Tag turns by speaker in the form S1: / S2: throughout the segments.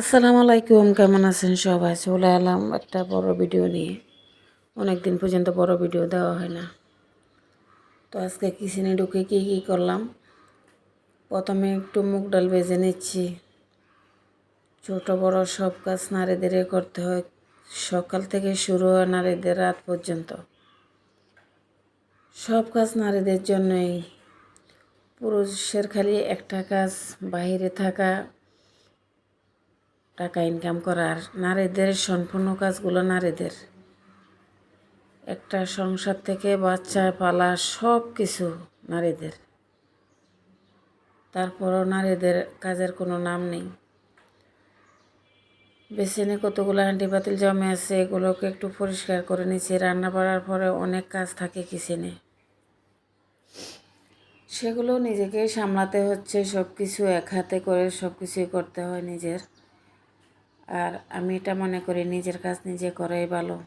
S1: আসসালামু আলাইকুম, কেমন আছেন সবাই? চলে এলাম একটা বড় ভিডিও নিয়ে। অনেক দিন পর্যন্ত বড় ভিডিও দেওয়া হয় না। তো আজকে কিচেনে ঢুকে কী কী করলাম? প্রথমে একটু মুগ ডাল ভেজে নিচ্ছি। ছোট, বড় সব কাজ নারীদের করতে হয়। সকাল থেকে শুরু হয় নারীদের রাত পর্যন্ত। সব কাজ নারীদের জন্যই। পুরুষের খালি একটা কাজ, বাইরে থাকা টাকা ইনকাম করার। নারীদের সম্পূর্ণ কাজগুলো নারীদের। একটা সংসার থেকে বাচ্চা, পালা সব কিছু নারীদের। তারপরও নারীদের কাজের কোনো নাম নেই। বেসিনে কতগুলো হাঁটি জমে আছে, এগুলোকে একটু পরিষ্কার করে নিচ্ছি। রান্না করার পরে অনেক কাজ থাকে কিচেনে। সেগুলো নিজেকে সামলাতে হচ্ছে। সব কিছু এক হাতে করে সব কিছুই করতে হয় নিজের। আর আমি এটা মনে করি, নিজের কাজ নিজে করাই ভালো।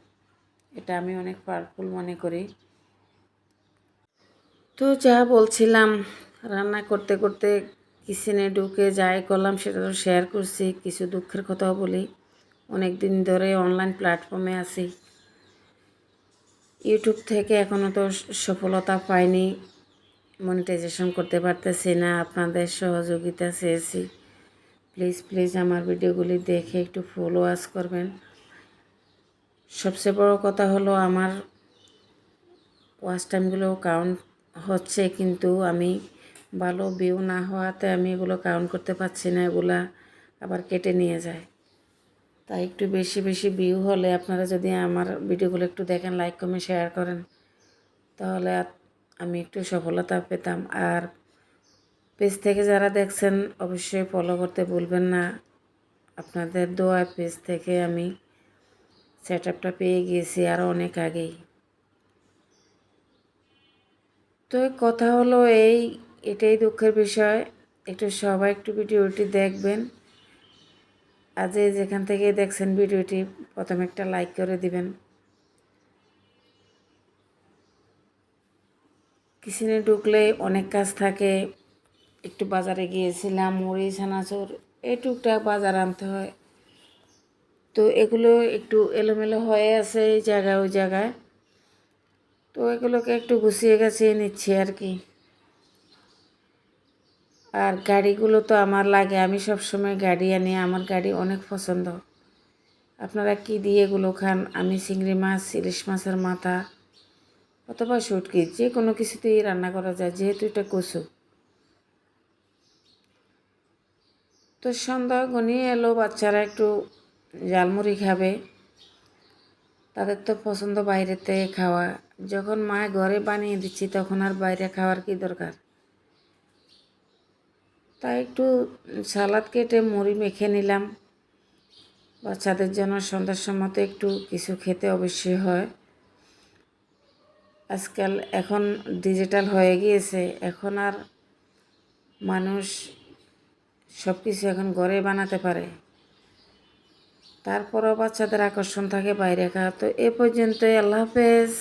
S1: এটা আমি অনেক পাওয়ারফুল মনে করি। তো যা বলছিলাম, রান্না করতে করতে কিচেনে ঢুকে যাই করলাম, সেটা তো শেয়ার করছি, কিছু দুঃখের কথাও বলি। অনেক দিন ধরে অনলাইন প্ল্যাটফর্মে আছি। ইউটিউব থেকে এখনও তো সফলতা পাইনি। মনিটাইজেশন করতে পারতেছি না, আপনাদের সহযোগিতা চেয়েছি। প্লিজ প্লিজ আমার ভিডিওগুলি দেখে একটু ফলো আস করবেন। সবচেয়ে বড় কথা হলো আমার ওয়াচ টাইমগুলো কাউন্ট হচ্ছে, কিন্তু আমি ভালো ভিউ না হওয়াতে আমি এগুলো কাউন্ট করতে পারছি না, এগুলা আবার কেটে নিয়ে যায়। তাই একটু বেশি বেশি ভিউ হলে আপনারা যদি আমার ভিডিওগুলো একটু দেখেন লাইক কমেন্ট শেয়ার করেন, তাহলে আমি একটু সফলতা পেতাম। আর পেজ থেকে যারা দেখছেন, অবশ্যই ফলো করতে ভুলবেন না। আপনাদের দোয়া পেজ থেকে আমি সেট আপটা পেয়ে গিয়েছি আরও অনেক আগেই। তো কথা হলো এই, এটাই দুঃখের বিষয়। একটু সবাই একটু ভিডিওটি দেখবেন। আজ যেখান থেকে দেখছেন ভিডিওটি, প্রথমে একটা লাইক করে দিবেন। কিচেনে ঢুকলে অনেক কাজ থাকে। একটু বাজারে গিয়েছিলাম মুড়ি ছানাচুর এই টুকটাক বাজার আনতে হয়। তো এগুলো একটু এলোমেলো হয়ে আছে এই জায়গায়, ওই জায়গায়। তো এগুলোকে একটু গুছিয়ে গাছিয়ে নিচ্ছি আর কি। আর গাড়িগুলো তো আমার লাগে, আমি সবসময় গাড়ি আনি, আমার গাড়ি অনেক পছন্দ। আপনারা কি দিয়ে এগুলো খান? আমি চিংড়ি মাছ, ইলিশ মাছের মাথা, অথবা শুটকি যে কোনো কিছুতেই রান্না করা যায়, যেহেতু এটা কচু। তো সন্ধ্যা গনিয়ে এলো, বাচ্চারা একটু জালমুড়ি খাবে। তাদের তো পছন্দ বাইরেতে খাওয়া। যখন মা ঘরে বানিয়ে দিচ্ছি, তখন আর বাইরে খাওয়ার কি দরকার? তাই একটু সালাদ কেটে মুড়ি মেখে নিলাম। বাচ্চাদের জন্য সন্ধ্যার সময় তো একটু কিছু খেতে অবশ্যই হয়। আজকাল এখন ডিজিটাল হয়ে গিয়েছে। এখন আর মানুষ সব কিছু এখন ঘরে বানাতে পারে। তারপরও বাচ্চাদের আকর্ষণ থাকে বাইরে খাওয়া। তো এ পর্যন্তই, আল্লাহ হাফেজ।